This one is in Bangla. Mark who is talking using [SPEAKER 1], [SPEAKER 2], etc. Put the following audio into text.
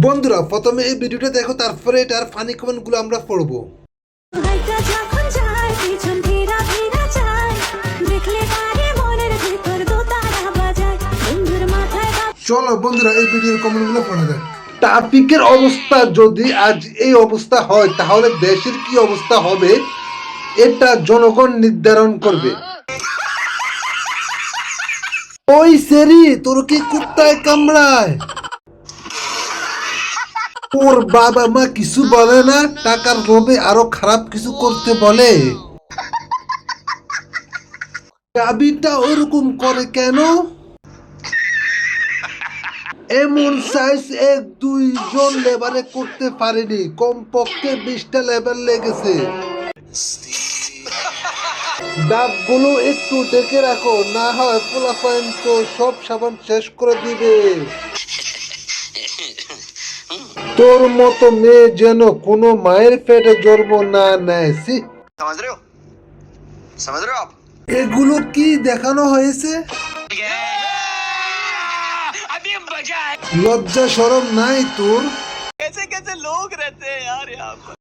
[SPEAKER 1] বন্ধুরা প্রথমে এই ভিডিওটা দেখো তারপরে এটার ফানি কমেন্টগুলো আমরা পড়ব। চলো বন্ধুরা এই ভিডিওর কমেন্টগুলো পড়া যাক। ট্রাফিকের অবস্থা যদি আজ এই অবস্থা হয় তাহলে দেশের কি অবস্থা হবে? এটা জনগণ নির্ধারণ করবে। ওই সেরি তোর কি কুত্তায় কামড়ায়? ওর বাবা মা কিছু বলে না, টাকার লোভে আরও খারাপ কিছু করতে বলে। গাবিটা ওরকম করে কেন? এমন সাইজ এক দুইজন লেবারে করতে পারেনি, কমপক্ষে বিশটা লেবার লেগেছে। ডাবগুলো একটু ডেকে রাখো, না হয় পোলাপাইন তো সব সাবান শেষ করে দিবে। তোর মতো মেয়ে যেন কোনো মায়ের পেটে জন্ম না নেয় সি
[SPEAKER 2] समझ रहे हो समझ रहे हो आप
[SPEAKER 1] এগুলো কি দেখানো হয়েছে লজ্জা সরম নাই তোর
[SPEAKER 2] कैसे कैसे लोग रहते हैं यार यहाँ पर